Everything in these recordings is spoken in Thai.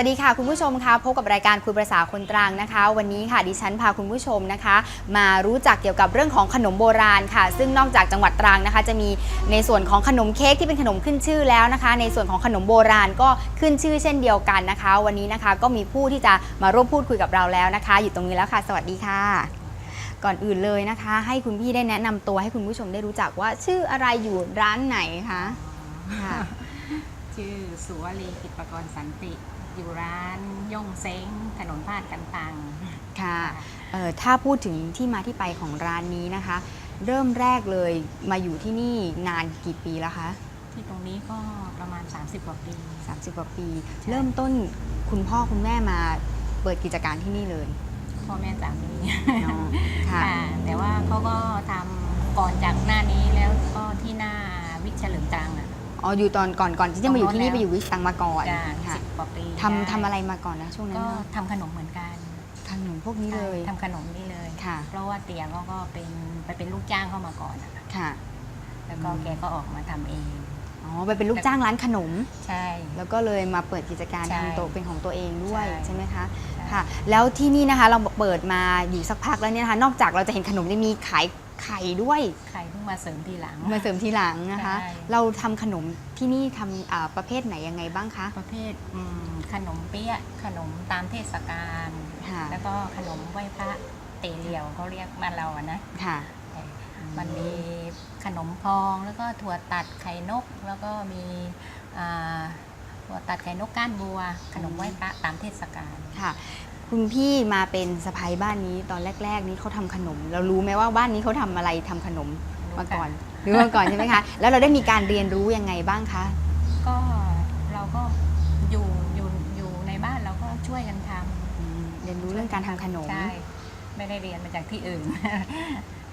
สวัสดีค่ะคุณผู้ชมคะพบกับรายการคุยภาษาคนตรังนะคะ วันนี้ค่ะดิฉันพาคุณผู้ชมนะคะ มารู้จักเกี่ยวกับเรื่องของขนมโบราณค่ะ ซึ่งนอกจากจังหวัดตรังนะคะ จะมีในส่วนของขนมเค้กที่เป็นขนมขึ้นชื่อแล้วนะคะ ในส่วนของขนมโบราณก็ขึ้นชื่อเช่นเดียวกันนะคะ วันนี้นะคะก็มีผู้ที่จะมาร่วมพูดคุยกับเราแล้วนะคะ อยู่ตรงนี้แล้วค่ะ สวัสดีค่ะ ก่อนอื่นเลยนะคะ ให้คุณพี่ได้แนะนำตัวให้คุณผู้ชมได้รู้จักว่าชื่ออะไรอยู่ร้านไหนคะค่ะ ชื่อสุวรีกิจประกรณ์สันติ อยู่ร้านย่งเซ้งถนนพาดกันตังค่ะเอ่อถ้าพูดถึงที่มาที่ไปของร้านนี้นะคะ เริ่มแรกเลยมาอยู่ที่นี่นานกี่ปีแล้วคะ ที่ตรงนี้ก็ประมาณ 30 กว่าปี 30 กว่าปีใช่เริ่มต้นคุณพ่อคุณแม่มาเปิดกิจการที่นี่เลย พ่อแม่สามีเนาะค่ะค่ะ แต่ว่าเขาก็ทำก่อนจากหน้านี้แล้วก็ที่หน้าวิทย์เฉลิมตรังอะ อ๋ออยู่ตอนก่อนก่อนที่จะมาอยู่ที่นี่ตรงโน้นไปอยู่วิตังมาก่อนจะค่ะสิบกว่าปีทำด้ทำอะไรมาก่อนนะช่วงนั้นก็เนอะทำขนมเหมือนกันขนมพวกนี้เลยใช่ทำขนมนี่เลยค่ะ เพราะว่าเตียเขาก็เป็นไปเป็นลูกจ้างเข้ามาก่อนอะค่ะ แล้วก็อืมแกก็ออกมาทำเอง อ๋อไปเป็นลูกจ้างร้านขนม ใช่ แล้วก็เลยมาเปิดกิจการใช่ทำตัวเป็นของตัวเองด้วยใช่ ใช่ไหมคะใช่ค่ะ แล้วที่นี่นะคะเราเปิดมาอยู่สักพักแล้วเนี่ยนะคะนอกจากเราจะเห็นขนมได้มีขาย ไข่ด้วยใครเพิ่งมาเสริมทีหลัง มาเสริมทีหลังนะคะ ใช่ เราทำขนมที่นี่ทำอ่าประเภทไหนยังไงบ้างคะประเภทอืมขนมเปี๊ยะขนมตามเทศกาล ค่ะแล้วก็ขนมไหว้พระเตเหลียวเขาเรียกบ้านเราอะนะค่ะ แต่มันมีขนมพองแล้วก็ถั่วตัดไข่นก แล้วก็มีอ่าถั่วตัดไข่นกก้านบัว ขนมไหว้พระตามเทศกาล ค่ะ คุณพี่มาเป็นสะพ้ายบ้านนี้ตอนแรก ๆ นี้เขาทำขนม เรารู้ไหมว่าบ้านนี้เขาทำอะไรทำขนมมาก่อนหรือมาก่อนใช่ไหมคะ แล้วเราได้มีการเรียนรู้ยังไงบ้างคะก็เราก็อยู่อยู่อยู่ในบ้านเราก็ช่วยกันทำอืมเรียนรู้เรื่องการทำขนมใช่ไม่ได้เรียนมาจากที่อื่น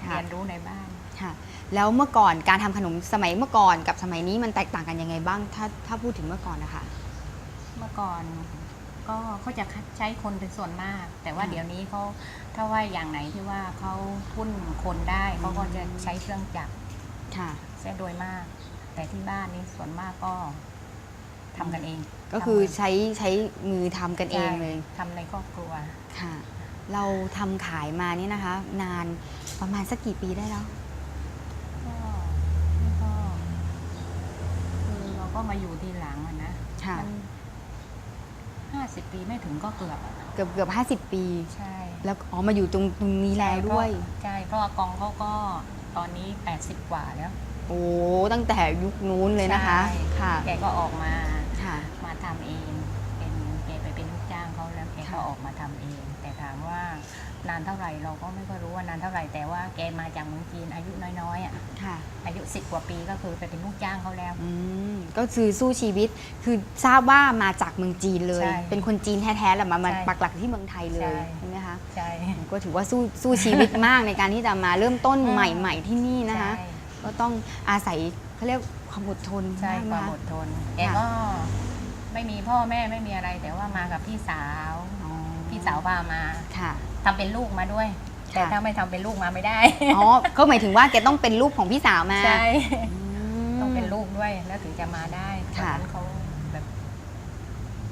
ค่ะ เรียนรู้ในบ้าน ค่ะ แล้วเมื่อก่อนการทำขนมสมัยเมื่อก่อนกับสมัยนี้มันแตกต่างกันยังไงบ้าง ถ้าถ้าพูดถึงเมื่อก่อนนะคะ เมื่อก่อน ก็เขาจะใช้คนเป็นส่วนมาก แต่ว่าค่ะเดี๋ยวนี้เขาถ้าว่าอย่างไหนที่ว่าเขาทุ่นคนได้เขาก็จะใช้เครื่องจักรค่ะเสียโดยมาก แต่ที่บ้านนี่ส่วนมากก็ทำกันเองก็คือทำใช้ใช้มือทำกันเองเลย ใช่ทำในครอบครัว ค่ะ เราทำขายมานี่นะคะ นานประมาณสักกี่ปีได้แล้ว ก็นี่ก็คือเราก็มาอยู่ทีหลังอะนะค่ะ มัน ห้าสิบปีไม่ถึงก็เกือบอะเกือบเกือบห้าสิบปี ใช่แล้วอ๋อมาอยู่ตรงตรงนี้แล้วด้วย ใช่เพราะอากองเขาก็ตอนนี้ 80 กว่าแล้วโอ้ตั้งแต่ยุคนู้นเลยนะคะ ใช่ค่ะ แกก็ออกมาค่ะ มาทำเอง เป็นแกไปเป็นลูกจ้าง เขาแล้วแกก็ค่ะออกมาทำเอง แต่ถามว่านานเท่าไหร่เราก็ไม่ค่อยรู้ว่านานเท่าไหร่แต่ว่าแกมาจากเมืองจีนอายุน้อยๆอะค่ะอายุ10กว่าปีก็คือไปเป็นลูกจ้างเขาแล้วอืมก็คือสู้ชีวิตคือทราบว่ามาจากเมืองจีนเลยใช่เป็นคนจีนแท้ๆแหละมามาใช่ปักหลักที่เมืองไทยเลยใช่ใช่ไหมคะใช่ก็ถือว่าสู้สู้ชีวิตมากในการที่จะมาเริ่มต้นอืมใหม่ ๆที่นี่นะคะใช่ก็ต้องอาศัยเขาเรียกความอดทนใช่มากคไหวามคะอดทนแกก็ไม่มีพ่อแม่ไม่มีอะไรแต่ว่ามากับพี่สาวอ๋อ พี่สาวพามาค่ะ ทำเป็นลูกมาด้วย แต่ค่ะ ถ้าไม่ทำเป็นลูกมาไม่ได้ อ๋อ ก็หมายถึงว่าแกต้องเป็นลูกของพี่สาวมาใช่อืมต้องเป็นลูกด้วยแล้วถึงจะมาได้ตอนค่ะ นั้นเขาแบบ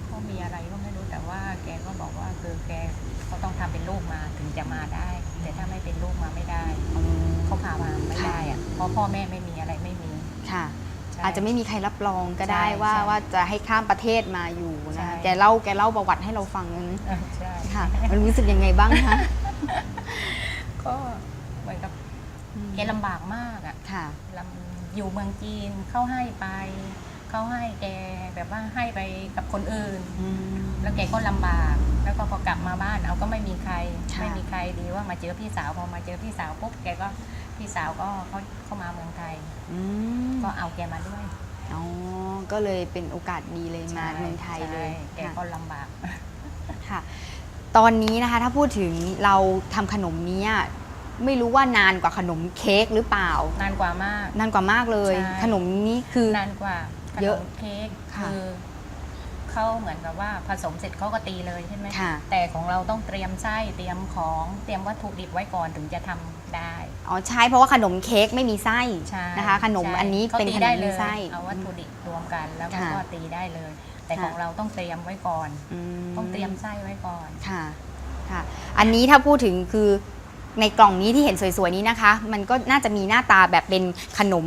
เขามีอะไรก็ไม่รู้แต่ว่า แกก็บอกว่าคือแกเขาต้องทำเป็นลูกมาถึงจะมาได้ แต่ถ้าไม่เป็นลูกมาไม่ได้อืมเขาพามาไม่ได้อะเพราะพ่อแม่ไม่มีอะไรไม่มี ค่ะใช่ อาจจะไม่มีใครรับรองก็ได้ใช่ว่าใช่ว่าจะให้ข้ามประเทศมาอยู่ใช่ นะแกเล่าแกเล่าประวัติให้เราฟังนั้นเออใช่ ค่ะ มันรู้สึกยังไงบ้างคะก็เหมือนกับแกลำบากมากอะค่ะ ลำอยู่เมืองจีนเขาให้ไป เขาให้แกแบบว่าให้ไปกับคนอื่นอืมแล้วแกก็ลำบาก แล้วก็พอกลับมาบ้านเอาก็ไม่มีใคร ค่ะ ไม่มีใครดีว่ามาเจอพี่สาวพอมาเจอพี่สาวปุ๊บแกก็ พี่สาวก็เขาเข้ามาเมืองไทย อืมก็เอาแกมาด้วยอ๋อก็เลยเป็นโอกาสดีเลยมาเมืองไทยเลยใช่แกค่ะ ก็ลำบาก ค่ะตอนนี้นะคะถ้าพูดถึงเราทำขนมเนี้ยไม่รู้ว่านานกว่าขนมเค้กหรือเปล่า นานกว่ามาก นานกว่ามากเลย ใช่ ขนมนี้คือ นานกว่าขเยนอะมเค้กค่ะ คือเขาเหมือนกับว่าผสมเสร็จเขาก็ตีเลยใช่ไหมค่ะ แต่ของเราต้องเตรียมไส้เตรียมของเตรียมวัตถุดิบไว้ก่อนถึงจะทำ ได้ อ๋อใช่เพราะว่าขนมเค้กไม่มีไส้ใช่นะคะ ขนมใช่อันนี้ขาเป็นตีขนได้มเลมียไส้ เอาวัตถุดิบรวมกันแล้วมันค่ะก็ตีได้เลย แต่ค่ะ ของเราต้องเตรียมไว้ก่อนมต้องเตรียมไส้ไว้ก่อน ค่ะค่ะ อันนี้ถ้าพูดถึงคือในกล่องนี้ที่เห็นสวยๆนี้นะคะ มันก็น่าจะมีหน้าตาแบบเป็นขนม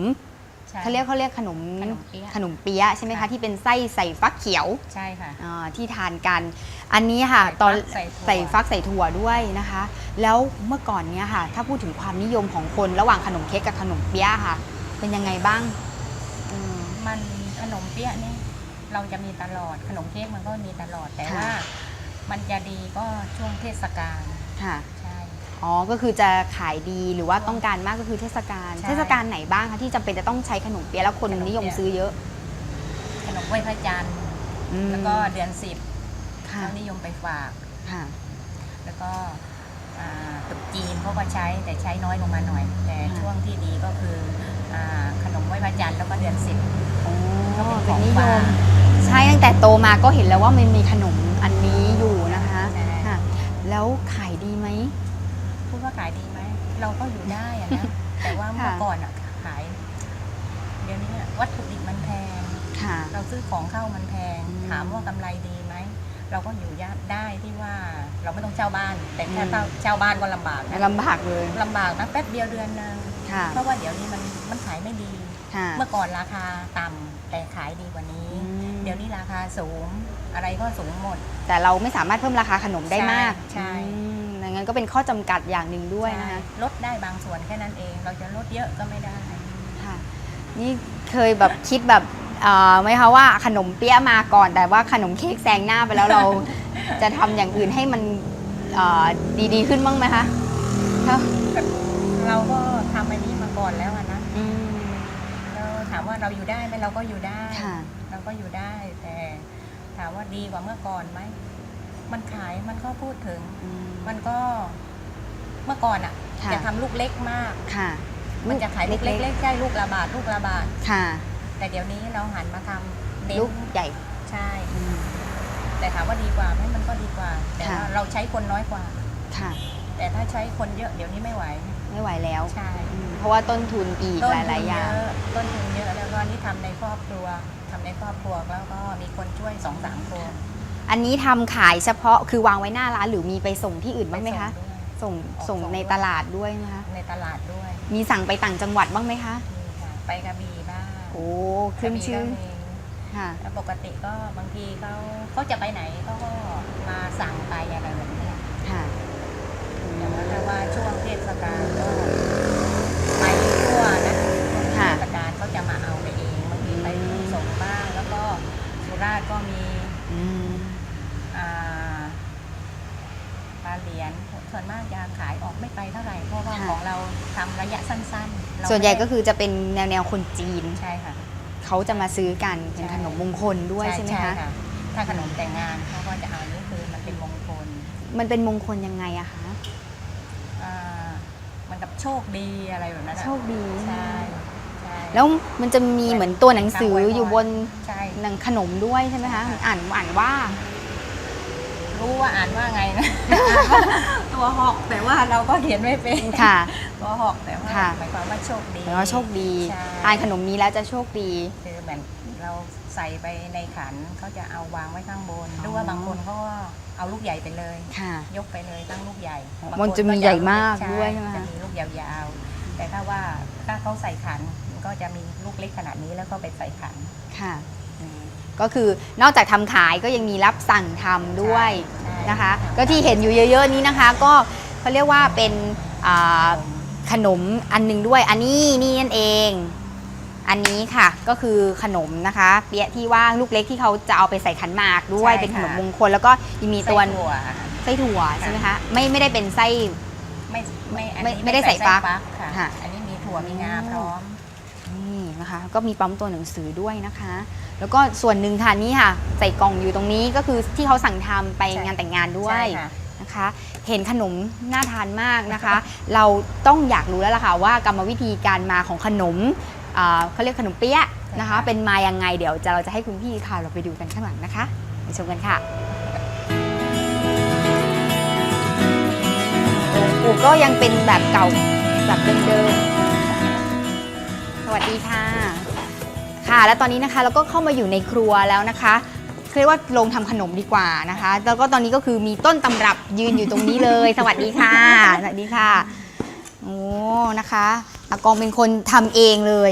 ใช่เขาเรียกเขาเรียกขนมขนมเปี๊ยะ ขนมเปี๊ยะใช่ไหมคะค่ะที่เป็นไส้ใส่ฟักเขียวใช่ค่ะ อ่าที่ทานกัน อันนี้ค่ะใส่ฟักตอนใส่ถั่ว ใส่ฟักใส่ถั่วด้วยนะคะ แล้วเมื่อก่อนเนี้ยค่ะ ถ้าพูดถึงความนิยมของคนระหว่างขนมเค้กกับขนมเปี๊ยะค่ะ เป็นยังไงบ้างอืม มันขนมเปี๊ยะนี่เราจะมีตลอดขนมเค้กมันก็มีตลอดแต่ค่ะ ว่า มันจะดีก็ช่วงเทศกาลค่ะใช่ อ๋อ ก็คือจะขายดีหรือว่าต้องการมากก็คือเทศกาล ใช่ เทศกาลไหนบ้างคะที่จำเป็นจะต้องใช้ขนมเปี๊ยะแล้วคนขนมเปี๊ยะนิยมซื้อเยอะขนมไหว้พระจันทร์อืมแล้วก็เดือนสิบค่ะเขานิยมไปฝาก ค่ะ แล้วก็อ่าตรุษจีนเขาก็ใช้แต่ใช้น้อยลงมาหน่อย แต่ค่ะ ช่วงที่ดีก็คืออาขนมไหว้พระจันทร์แล้วก็เดือนสิบอ๋อก็เป็นขเป็อนงนิยฝามกใช่ตั้งแต่โตมาก็เห็นแล้วว่ามันมีขนมอันนี้อยู่นะคะใช่ ค่ะแล้วขายดีไหม พูดว่าขายดีไหม เราก็อยู่ได้อะนะ แต่ว่าเมื่อค่ะก่อนอะขาย เดี๋ยวนี้อะวัตถุดิบมันแพง ค่ะ เราซื้อของเข้ามันแพงอืมถามว่ากำไรดีไหม เราก็อยู่ยากได้ที่ว่าเราไม่ต้องเช่าบ้าน แต่ถ้าอืมเช่าบ้านก็ลำบากนะลำบากเลยลำบากนะแป๊บเดียวเดือนนึงค่ะเพราะว่าเดี๋ยวนี้มันมันขายไม่ดีค่ะเมื่อก่อนราคาต่ำแต่ขายดีกว่านี้อืมเดี๋ยวนี้ราคาสูงอะไรก็สูงหมด แต่เราไม่สามารถเพิ่มราคาขนมได้มาก ใช่อืมดัง นั้นก็เป็นข้อจำกัดอย่างหนึ่งด้วยนะคะใช่ลดได้บางส่วนแค่นั้นเอง เราจะลดเยอะก็ไม่ได้ ค่ะนี่เคยแบบคิดแบบเอ่อไหมคะว่าขนมเปี๊ยะมาก่อน แต่ว่าขนมเค้กแซงหน้าไปแล้วเรา จะทำอย่างอื่นให้มันเอ่อดีๆขึ้นบ้างไหมคะค่ะเราก็ทำอันนี้มาก่อนแล้วอะนะอืมเราถามว่าเราอยู่ได้ไหมเราก็อยู่ได้ ค่ะ เราก็อยู่ได้แต่ถามว่าดีกว่าเมื่อก่อนไหม มันขายมันก็พูดถึง อืม มันก็เมื่อก่อนอะค่ะ จะทำลูกเล็กมาก ค่ะมันจะขายลูกเล็กๆใช่ลูกละบาทลูกละบาทๆค่ะ แต่เดี๋ยวนี้เราหันมาทำเน้นลูกใหญ่ใช่ อืม แต่ถามว่าดีกว่าไหมมันก็ดีกว่า แต่ค่ะ ว่าเราใช้คนน้อยกว่า ค่ะ แต่ถ้าใช้คนเยอะเดี๋ยวนี้ไม่ไหวไม่ไหวแล้วใช่อืมเพราะว่าต้นทุนอีกต้นหทุนลาย ๆ อย่างเยอะต้นทุนเยอะแล้วก็นี่ทำในครอบครัวทำในครอบครัวแล้วก็มีคนช่วยสองสามคน อันนี้ทำขายเฉพาะคือวางไว้หน้าร้านหรือมีไปส่งที่อื่นบ้างไหมคะปส่งด้วยส่งออกส่งส่งในด้วยตลาดด้วยไหมคะ ในตลาดด้วยมีสั่งไปต่างจังหวัดบ้างไหมคะนี่ค่ะไปกระบี่บ้างโอ้ขึ้นชื่อกระบี่ก็มีค่ะ แล้วปกติก็บางทีเขาเขาจะไปไหนเขาก็มาสั่งไปอะไรแบบเนี้ยค่ะ แต่ว่าถ้าว่าช่วงเทศกาลก็ไปทั่วนะช่วงเท ค่ะ ศกาลเขาจะมาเอาไปเองบางทีไปส่งบ้างแล้วก็สุราษฎร์ก็มี อืม อ่าปลาเหรียญส่วนมากจะขายออกไม่ไกลเท่าไหร่เพราะว่าของเราทำระยะ สั้นๆเราส่วนใหญ่ก็ไม่คือจะเป็นแนวแนวคนจีนได้ใช่ค่ะ เขาจะมาซื้อกันเป็นใช่ขนมมงคลด้วยใช่ไหมคะถ้าขนมแต่งงานเขาก็จะเอาอันนี้คือมันเป็นมงคล มันเป็นมงคลยังไงอะคะอ่ามันกับโชคดีอะไรแบบนั้นอะโชคดีใช่ใช่แล้วมันจะมีเหมือนตัวหนังสืออยู่บนใช่หนังขนมด้วยใช่ไหมคะใช่ค่ะอ่านอ่านว่า รู้ว่าอ่านว่าไงนะ ตัวหอกแต่ว่าเราก็เขียนไม่เป็นค่ะ ตัวหอกแต่ว่าค่ะ หมายความว่าโชคดีแปลว่าโชคดีใช่อ่านขนมนี้แล้วจะโชคดี คือเหมือนเราใส่ไปในขันเขาจะเอาวางไว้ข้างบนอ๋อหรือว่าบางคนเขาก็เอาลูกใหญ่ไปเลย ค่ะ ยกไปเลยตั้งลูกใหญ่มันจะมีใหญ่มากด้วยใช่ไหมคะจะมีลูกยาวๆ แต่ถ้าว่าถ้าเขาใส่ขันมันก็จะมีลูกเล็กขนาดนี้แล้วก็ไปใส่ขัน ค่ะอืม ก็คือนอกจากทำขายก็ยังมีรับสั่งทำด้วยใช่นะคะใช่ก็ที่เห็นอยู่เยอะ ๆ นี้นะคะ ก็เขาเรียกว่าเป็นอ่าขนมอันหนึงด้วย อันนี้นี่นั่นเอง อันนี้ค่ะก็คือขนมนะคะ เปี๊ยะที่ว่าลูกเล็กที่เขาจะเอาไปใส่ขันหมากด้วยใช่ค่ะ เป็นขนมมงคลแล้วก็ยังมีตัวไส้ถั่วไส้ถั่วใช่ไหมคะไม่ไม่ได้เป็นไส้ ไม่ไม่อันไม่นี้ไม่ได้ใส่ฟักค่ะค่ะ อันนี้มีถั่วมีงาพร้อม นี่นะคะ ก็มีปั๊มตัวหนังสือด้วยนะคะ แล้วก็ส่วนหนึ่งค่ะนี่ค่ะ ใส่กล่องอยู่ตรงนี้ก็คือที่เขาสั่งทำไปใช่งานแต่งงานด้วยใช่ค่ะนะคะ เห็นขนมน่าทานมากนะคะ เราต้องอยากรู้แล้วล่ะค่ะว่ากรรมวิธีการมาของขนมอ่าเขาเรียกขนมเปี๊ยะนะคะ เป็นมายังไงเดี๋ยวจะเราจะให้คุณพี่ค่ะเราไปดูกันข้างหลังนะคะไปชมกันค่ะโอ้ก็ยังเป็นแบบเก่าแบบเดิมๆสวัสดีค่ะ ค่ะ และตอนนี้นะคะเราก็เข้ามาอยู่ในครัวแล้วนะคะเรียกว่าลงทำขนมดีกว่านะคะ แล้วก็ตอนนี้ก็คือมีต้นตำรับยืนอยู่ตรงนี้เลย สวัสดีค่ะ สวัสดีค่ะ โอ้นะคะอากองเป็นคนทำเองเลย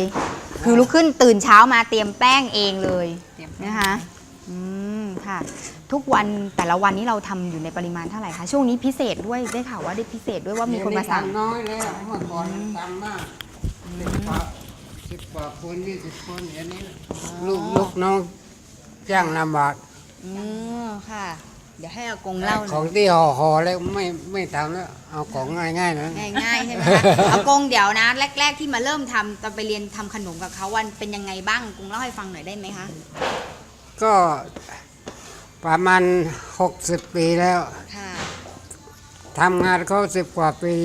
คือลุกขึ้นตื่นเช้ามาเตรียมแป้งเองเลยเตรียมนะคะอืมค่ะ ทุกวันแต่ละวันนี้เราทำอยู่ในปริมาณเท่าไหร่คะ ช่วงนี้พิเศษด้วยได้ข่าวว่าได้พิเศษด้วยว่ามีคนมาสั่งเดี๋ยวทำน้อยแล้วเมื่อก่อนมันทำมาก สิบกว่าสิบกว่าคนยี่สิบคนอย่างนี้ลูกลูกน้องจ้างลำบากอืมค่ะ เดี๋ยวให้อากงเล่าหขน่อองยที่ห่อห่อๆแล้วไม่ไม่ทำแล้วเอาของง่ายๆนะง่ายๆใช่ไหมคะอากงเดี๋ยวนะ แรก ๆ ที่มาเริ่มทำตอนไปเรียนทำขนมกับเขาวันเป็นยังไงบ้างกงเล่าให้ฟังหน่อยได้ไหมคะก็ประมาณหกสิบปีแล้วค่ะทำงานเขาสิบกว่าปี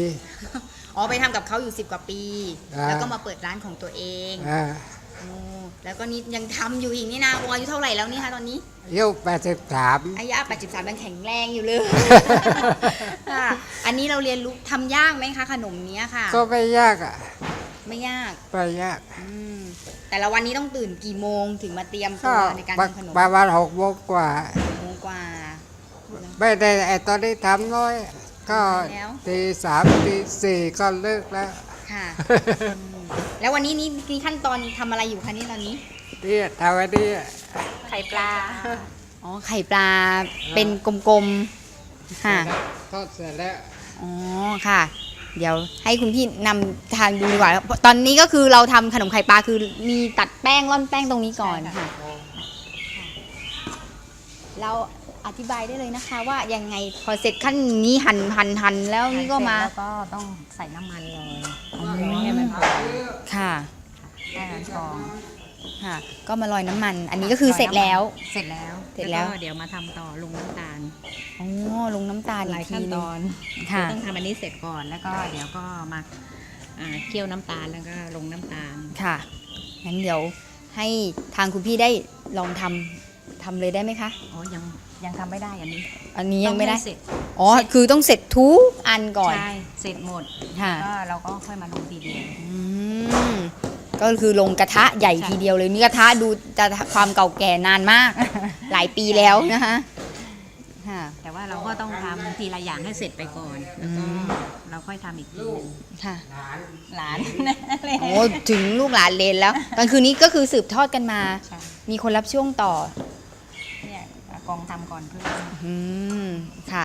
อ๋อไปทำกับเขาอยู่สิบกว่าปี อ่า แล้วก็มาเปิดร้านของตัวเองอ่าโอ้แล้วก็นี่ยังทำอยู่อีกนี่นะวอายุเท่าไหร่แล้วนี่คะตอนนี้ อายุแปดสิบสาม อายุ83ยังแข็งแรงอยู่เลย ค่ะอันนี้เราเรียนรู้ทำยากไหมคะ ขนมเนี้ยค่ะ ก็ไม่ยากอะไม่ยาก ไม่ยากอืม แต่ละวันนี้ต้องตื่นกี่โมงถึงมาเตรียมตัก็วในการทำขนมประมาณหกโมงกว่าโมงกว่า ไม่ได้ไอ้ตอนนี้ทำน้อย ก็แล้วตีสามตีสี่ก็เลิกแล้วค่ะอืมแล้ววันนี้นี่นี่ขั้นตอนทำอะไรอยู่คะนี่ตอนนี้นี่ทำไว้นี่ไข่ปลา อ๋อ ไข่ปลาเป็นกลมๆ ค่ะ ทอดเสร็จแล้วอ๋อ ค่ะ เดี๋ยวให้คุณพี่นำทางดูดีกว่าเพราะตอนนี้ก็คือเราทำขนมไข่ปลาคือมีตัดแป้งร่อนแป้งตรงนี้ก่อนค่ะ เรา อธิบายได้เลยนะคะว่ายังไงพอเสร็จขั้นนี้หั่นหั่นหั่นแล้วนี่ก็มา แล้วก็ต้องใส่น้ำมันเลยให้มันพอค่ะ ให้มันพองค่ะ ก็มาลอยน้ำมัน อันนี้ก็คือเสร็จแล้ว เสร็จแล้วเสร็จแล้ว ก็เดี๋ยวมาทำต่อลงน้ำตาลอ๋อลงน้ำตาลหอีลายกทีขั้นหนึตงอนค่ะ ต้องทำอันนี้เสร็จก่อนแล้วก็เดี๋ยวก็มาอ่าเคี่ยวน้ำตาลแล้วก็ลงน้ำตาล ค่ะ งั้นเดี๋ยวให้ทางคุณพี่ได้ลองทำทำเลยได้ไหมคะ อ๋อ ยัง ยังทำไม่ได้อันนี้อันนี้ยังไม่ได้ ต้องให้เสร็จอ๋อ คือต้องเสร็จทุกอันก่อน ใช่เสร็จหมดค่ะ ก็เราก็ค่อยมาลงทีเดียว อืมก็คือลงกระทะใหญ่ใช่ ทีเดียวเลยนี่กระทะดูจะความเก่าแก่นานมาก หลายปีแล้วนะคะค่ะ แต่ว่าเราก็ต้องทำทีละอย่างให้เสร็จไปก่อนแล้วก็อืม เราค่อยทำอีกทีหนึ่งค่ะหลานโอ้ถึงลูกหลานเลนแล้วตอนคืนนี้ก็คือสืบทอดกันมา ใช่มีคนรับช่วงต่อเนี่ยอา กองทำก่อนเพื่อนค่ะ